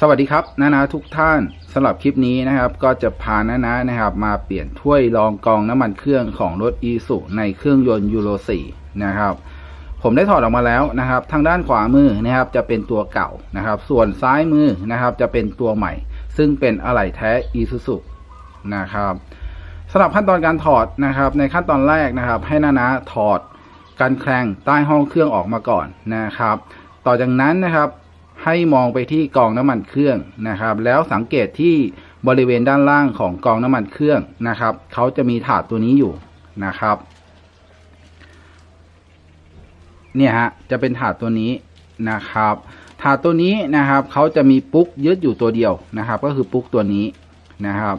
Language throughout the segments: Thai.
สวัสดีครับนานาทุกท่านสำหรับคลิปนี้นะครับ ก็จะพานานานะครับ มาเปลี่ยนถ้วยรองกองน้ำมันเครื่องของรถอีสุในเครื่องยนต์ยูโร4นะครับ ผมได้ถอดออกมาแล้วนะครับ ทางด้านขวามือนะครับจะเป็นตัวเก่านะครับ ส่วนซ้ายมือนะครับจะเป็นตัวใหม่ ซึ่งเป็นอะไหล่แท้อีซูซุนะครับสำหรับขั้นตอนการถอดนะครับ ในขั้นตอนแรกนะครับ ให้นานาถอดกันแคลงใต้ห้องเครื่องออกมาก่อนนะครับ ต่อจากนั้นนะครับ ให้มองไปที่กองน้ำมันเครื่องนะครับ แล้วสังเกตที่บริเวณด้านล่างของกองน้ำมันเครื่องนะครับเขาจะมีถาดตัวนี้อยู่นะครับ เนี่ยฮะจะเป็นถาดตัวนี้นะครับ ถาดตัวนี้นะครับเขาจะมีปุ๊กยึดอยู่ตัวเดียวนะครับ ก็คือปุ๊กตัวนี้นะครับ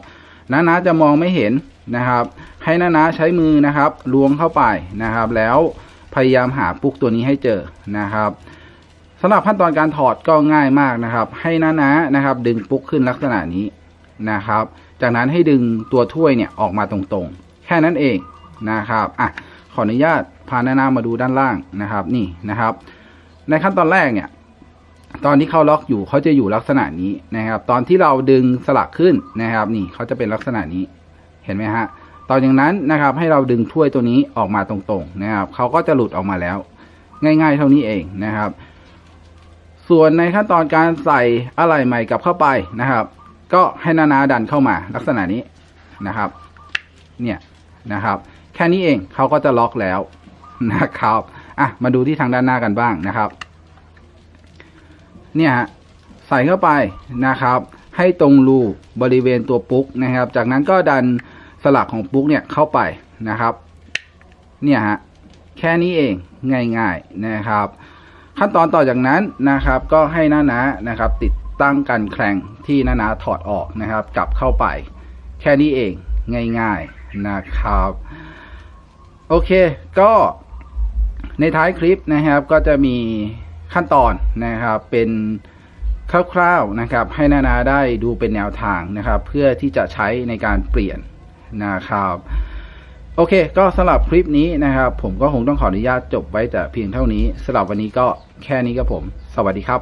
น้านาจะมองไม่เห็นนะครับ ให้น้านาใช้มือนะครับล้วงเข้าไปนะครับ แล้วพยายามหาปุ๊กตัวนี้ให้เจอนะครับ สำหรับขั้นตอนการถอดก็ง่ายมากนะครับ ให้นานานะครับ ดึงปุ๊กขึ้นลักษณะนี้นะครับ จากนั้นให้ดึงตัวถ้วยเนี่ยออกมาตรงๆ แค่นั้นเองนะครับอะขออนุญาตพานานามาดูด้านล่างนะครับ นี่นะครับ ในขั้นตอนแรกเนี่ย ตอนที่เขาล็อกอยู่เขาจะอยู่ลักษณะนี้นะครับ ตอนที่เราดึงสลักขึ้นนะครับ นี่เขาจะเป็นลักษณะนี้เห็นไหมฮะตอนอย่างนั้นนะครับ ให้เราดึงถ้วยตัวนี้ออกมาตรงๆนะครับเขาก็จะหลุดออกมาแล้ว ง่าย ๆ เท่านี้เองนะครับ ส่วนในขั้นตอนการใส่อะไหล่ใหม่กลับเข้าไปนะครับ ก็ให้นานาดันเข้ามาลักษณะนี้นะครับ เนี่ยนะครับ แค่นี้เองเขาก็จะล็อกแล้วนะครับอะมาดูที่ทางด้านหน้ากันบ้างนะครับ เนี่ยฮะใส่เข้าไปนะครับ ให้ตรงรูบริเวณตัวปุ๊กนะครับ จากนั้นก็ดันสลักของปุ๊กเนี่ยเข้าไปนะครับ เนี่ยฮะแค่นี้เองง่ายๆนะครับ ขั้นตอนต่อจากนั้นนะครับ ก็ให้หน้านานะครับ ติดตั้งกันแคลงที่หน้านาถอดออกนะครับ กลับเข้าไป แค่นี้เองง่ายๆนะครับ โอเค ก็ในท้ายคลิปนะครับ ก็จะมีขั้นตอนนะครับเป็นคร่าวๆนะครับ ให้นานาได้ดูเป็นแนวทางนะครับ เพื่อที่จะใช้ในการเปลี่ยนนะครับ โอเค ก็สำหรับคลิปนี้นะครับ ผมก็คงต้องขออนุญาตจบไว้แต่เพียงเท่านี้สำหรับวันนี้ก็แค่นี้ครับผม สวัสดีครับ